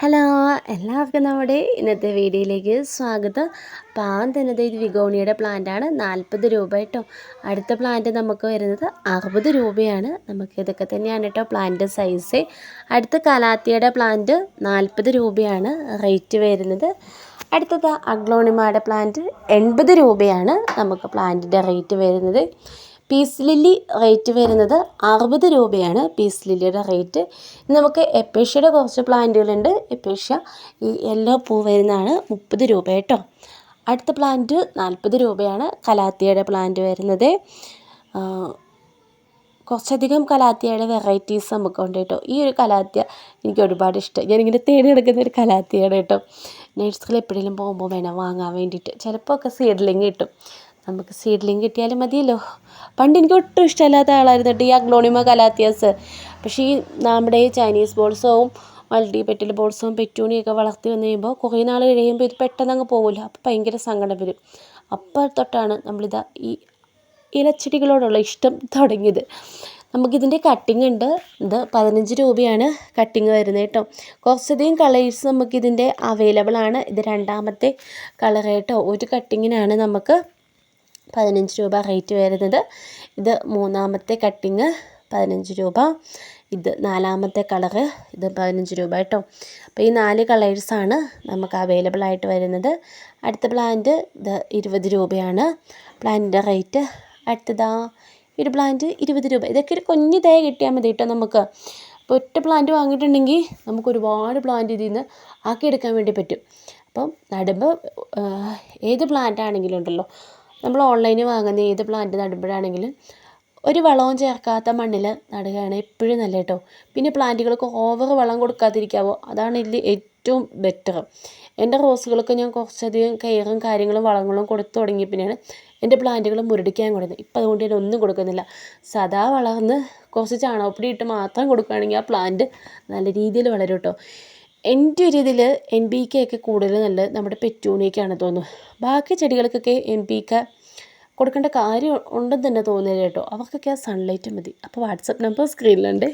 Hello എല്ലാവർക്കും നമ്മുടെ ഇന്നത്തെ വീഡിയോയിലേക്ക് സ്വാഗതം. ആ തന്നത് ഇത് വിഗോണിയുടെ പ്ലാന്റാണ് നാൽപ്പത് രൂപ കേട്ടോ. അടുത്ത പ്ലാന്റ് നമുക്ക് വരുന്നത് അറുപത് രൂപയാണ്. നമുക്ക് ഇതൊക്കെ തന്നെയാണ് കേട്ടോ പ്ലാന്റ് സൈസ് അടുത്ത കലാത്തിയുടെ പ്ലാന്റ് നാൽപ്പത് രൂപയാണ് റേറ്റ് വരുന്നത്. അടുത്തത് അഗ്ലോണിമയുടെ പ്ലാന്റ് എൺപത് രൂപയാണ് നമുക്ക് പ്ലാന്റിന്റെ റേറ്റ് വരുന്നത്. പീസ് ലില്ലി റേറ്റ് വരുന്നത് അറുപത് രൂപയാണ് പീസ് ലില്ലിയുടെ റേറ്റ്. നമുക്ക് എപ്പേഷ്യയുടെ കുറച്ച് പ്ലാന്റുകളുണ്ട്. എപ്പേഷ്യ ഈ യെല്ലോ പൂ വരുന്നതാണ് മുപ്പത് രൂപ കേട്ടോ. അടുത്ത പ്ലാന്റ് നാൽപ്പത് രൂപയാണ് കലാത്തിയുടെ പ്ലാന്റ് വരുന്നത്. കുറച്ചധികം കലാത്തിയയുടെ വെറൈറ്റീസ് നമുക്കുണ്ട് കേട്ടോ. ഈ ഒരു കലാത്തിയ എനിക്ക് ഒരുപാട് ഇഷ്ടം. ഞാനിങ്ങനെ തേടി എടുക്കുന്ന ഒരു കലാത്തിയാണ് കേട്ടോ. നേഴ്സറിൽ എപ്പോഴെങ്കിലും പോകുമ്പോൾ വേണം വാങ്ങാൻ വേണ്ടിയിട്ട്. ചിലപ്പോൾ ഒക്കെ സീഡ്ലിങ് കിട്ടും. നമുക്ക് സീഡ്ലിങ് കിട്ടിയാലും മതിയല്ലോ. പണ്ട് എനിക്ക് ഒട്ടും ഇഷ്ടമില്ലാത്ത ആളായിരുന്നു കേട്ടോ ഈ അഗ്ലോണിമ കലാത്തിയാസ്. പക്ഷേ ഈ നമ്മുടെ ഈ ചൈനീസ് ബോൾസവും മൾട്ടി പെറ്റൽ ബോൾസും പെറ്റൂണിയൊക്കെ വളർത്തി വന്നു കഴിയുമ്പോൾ കുറേ നാൾ കഴിയുമ്പോൾ ഇത് പെട്ടെന്ന് അങ്ങ് പോകില്ല അപ്പോൾ ഭയങ്കര സങ്കടം വരും. അപ്പോൾ തൊട്ടാണ് നമ്മളിതാ ഈ ഇലച്ചെടികളോടുള്ള ഇഷ്ടം തുടങ്ങിയത്. നമുക്കിതിന്റെ കട്ടിങ് ഉണ്ട്. ഇത് പതിനഞ്ച് രൂപയാണ് കട്ടിങ് വരുന്നത് കേട്ടോ. കുറച്ചധികം കളേഴ്സ് നമുക്കിതിന്റെ അവൈലബിൾ ആണ്. ഇത് രണ്ടാമത്തെ കളർ കേട്ടോ ഒരു കട്ടിങ്ങിനാണ് നമുക്ക് പതിനഞ്ച് രൂപ റേറ്റ് വരുന്നത്. ഇത് മൂന്നാമത്തെ കട്ടിങ് പതിനഞ്ച് രൂപ. ഇത് നാലാമത്തെ കളറ് ഇത് പതിനഞ്ച് രൂപ കേട്ടോ അപ്പോൾ ഈ നാല് കളേഴ്സാണ് നമുക്ക് അവൈലബിൾ ആയിട്ട് വരുന്നത്. അടുത്ത പ്ലാന്റ് ഇത് ഇരുപത് രൂപയാണ്. പ്ലാന്റിന്റെ റേറ്റ് അടുത്തതാ ഒരു പ്ലാന്റ് ഇരുപത് രൂപ. ഇതൊക്കെ ഒരു കുഞ്ഞു തേ കിട്ടിയാൽ മതി കേട്ടോ നമുക്ക്. അപ്പോൾ ഒറ്റ പ്ലാന്റ് വാങ്ങിയിട്ടുണ്ടെങ്കിൽ നമുക്ക് ഒരുപാട് പ്ലാന്റ് ഇതിൽ നിന്ന് ആക്കിയെടുക്കാൻ വേണ്ടി പറ്റും. അപ്പം നടുമ്പോൾ ഏത് പ്ലാന്റ് ആണെങ്കിലും ഉണ്ടല്ലോ നമ്മൾ ഓൺലൈനിൽ വാങ്ങുന്ന ഏത് പ്ലാന്റ് നടുമ്പോഴാണെങ്കിലും ഒരു വളവും ചേർക്കാത്ത മണ്ണിൽ നടുകയാണ് എപ്പോഴും നല്ല കേട്ടോ പിന്നെ പ്ലാന്റുകൾക്ക് ഓവർ വളം കൊടുക്കാതിരിക്കാവോ? അതാണ് ഇതിൽ ഏറ്റവും ബെറ്റർ എന്റെ റോസുകൾക്ക് ഞാൻ കുറച്ചധികം കെയറും കാര്യങ്ങളും വളങ്ങളും കൊടുത്തു തുടങ്ങി പിന്നെയാണ് എന്റെ പ്ലാന്റുകൾ മുരടിക്കാൻ കൊടുക്കുന്നത് ഇപ്പം അതുകൊണ്ട് ഞാൻ ഒന്നും കൊടുക്കുന്നില്ല. സദാ വളർന്ന് കുറച്ച് ചാണകപ്പൊടി ഇട്ട് മാത്രം കൊടുക്കുകയാണെങ്കിൽ ആ പ്ലാന്റ് നല്ല രീതിയിൽ വളരും കേട്ടോ എന്റെ ഒരു ഇതിൽ എൻ പി കെ ഒക്കെ കൂടുതൽ നല്ലത് നമ്മുടെ പെറ്റൂണിയൊക്കെയാണ് തോന്നുന്നു. ബാക്കി ചെടികൾക്കൊക്കെ എൻ പി കെ കൊടുക്കേണ്ട കാര്യം ഉണ്ടെന്ന് തന്നെ തോന്നുന്നില്ല കേട്ടോ. അവർക്കൊക്കെ ആ സൺലൈറ്റ് മതി. അപ്പോൾ വാട്സപ്പ് നമ്പർ സ്ക്രീനിലുണ്ട്